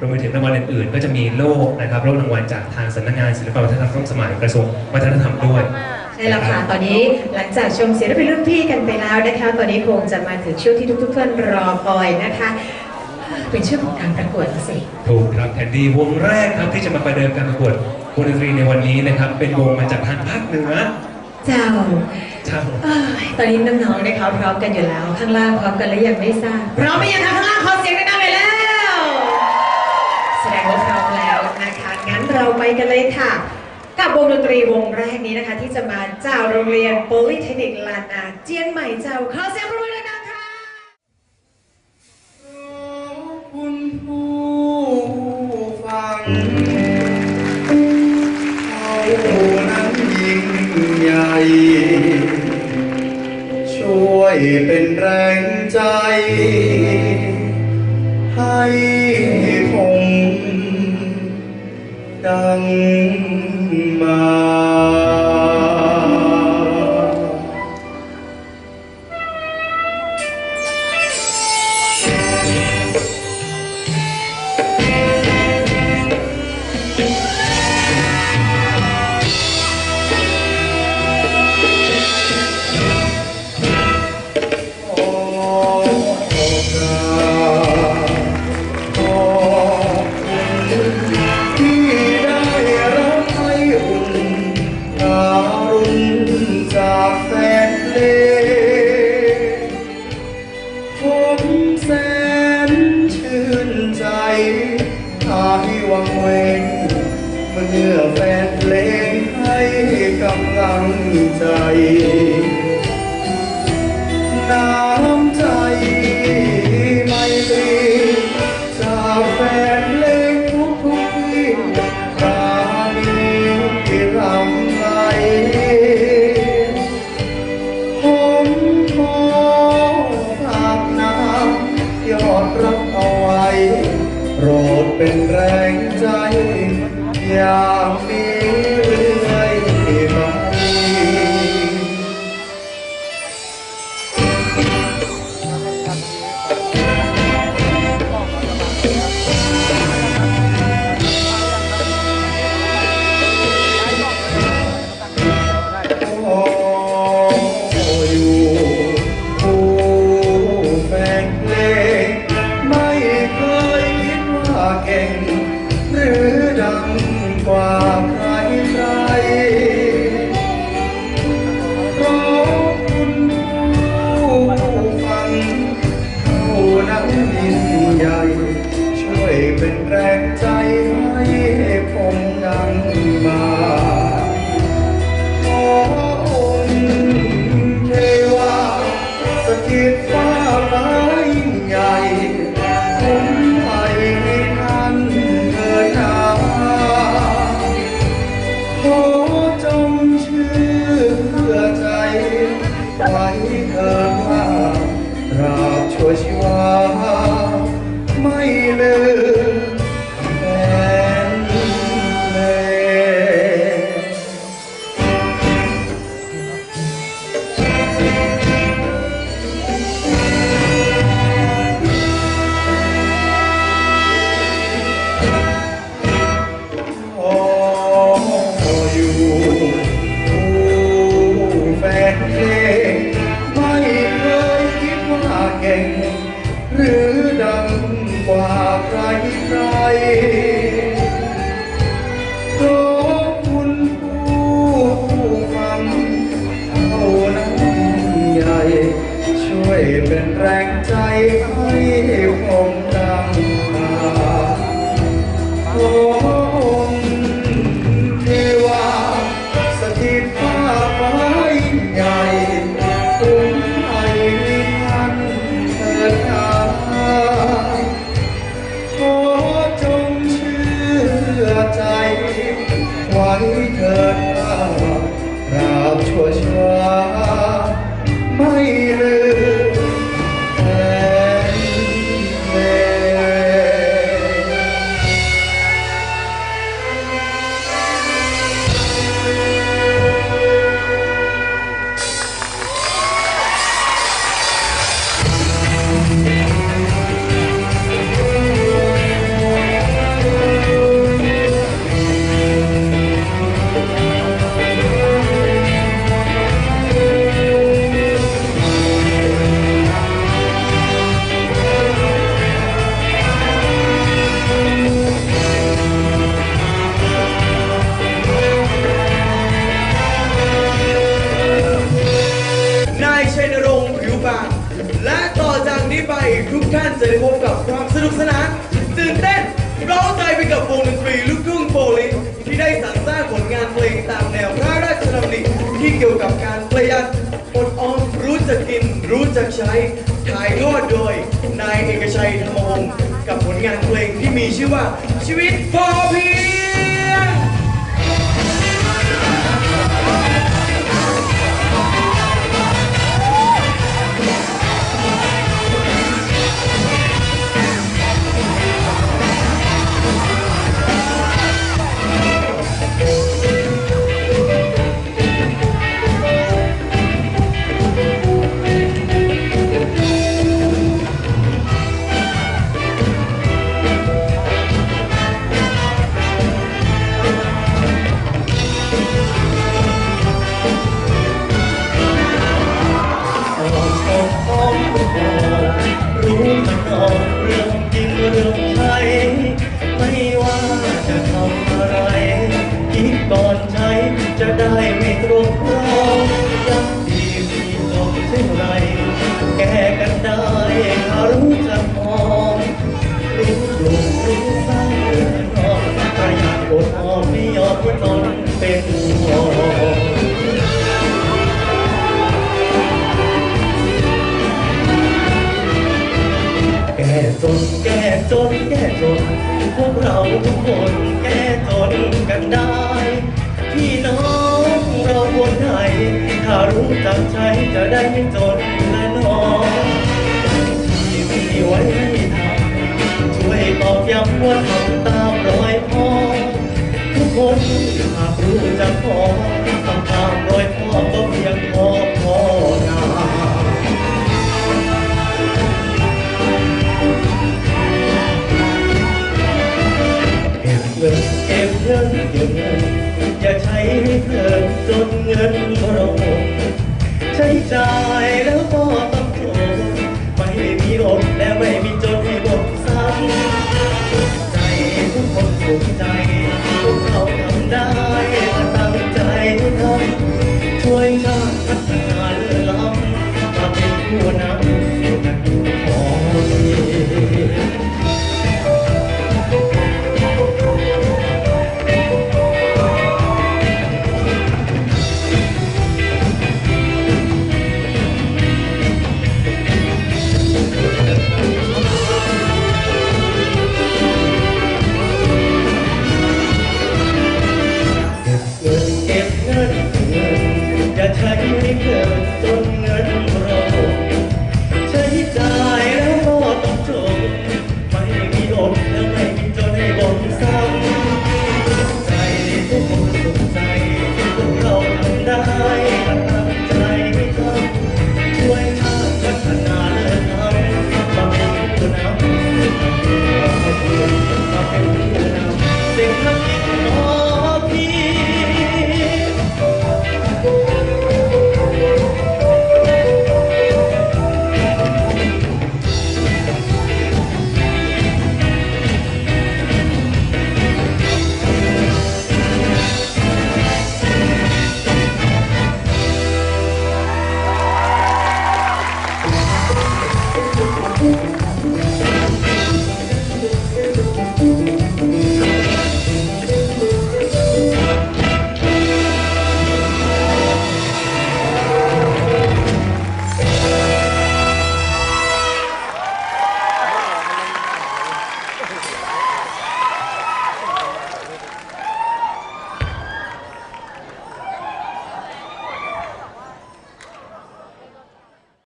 รวมไปถึงรางวัลอื่นๆ ก็จะมีโล่นะครับโล่รางวัลจากทางสำนักงานศิลปวัฒนธรรมร่วมสมัยกระทรวงวัฒนธรรมด้วย ใช่แล้วค่ะ ตอนนี้หลังจากชมศิลปินรุ่นพี่กันไปแล้วนะคะ ตอนนี้คงจะมาถึงช่วงที่ทุกๆท่านรอคอยนะคะ เป็นช่วงของการประกวดแล้วสิ ถูกครับแคนดี้วงแรกครับที่จะมาประเดิมการประกวดวงดนตรีในวันนี้นะครับ เป็นวงมาจากทางภาคเหนือเจ้าใช่เอ้ยตอนนี้น้องๆนะคะพร้อมกันอยู่แล้ว ข้างล่างพร้อมกันหรือยังไม่ทราบพร้อมไหมยังคะข้างล่างขอ เราไปกันเลยค่ะ กับวงดนตรีวงแรกนี้นะคะ ที่จะมาเจ้าโรงเรียนโพลิเทคนิคลานาเจียงใหม่เจ้าขอเสียงปรบมือดังๆค่ะคุณผู้ฟังเขานั้นยิ่งใหญ่ช่วยเป็นแรงใจ ให้ เวงเมื่อแฟนเพลงให้กำลังใจ วยเป็นแรงใจ ใทุกท่านจะได้พบกับความสนุกสนานตื่นเต้นร้าใจไปกับวงดนตรีลูกทุ่งโปลิสที่ได้สรรสร้างผลงานเพลงตามแนวพระราชดำริที่เกี่ยวกับการประหยัดอดออมรู้จักกิน รู้จักใช้ถ่ายทอดโดย นายเอกชัยธรรมวงศ์กับผลงานเพลงที่มีชื่อว่าชีวิตพอเพียง แก่จนแก้จนแก้จน พวกเราทุกคนแก้จนกันได้ พี่น้องเราคนไทย ถ้ารู้จักใช้จะได้ไม่จนและนองที่มีไว้ให้ทำช่วยตอบย้ำว่าทำตามรอยพ่อทุกคนหากรู้จักพอ เดินจะใช้ให้เธอจนเงินเราใช้จ่าย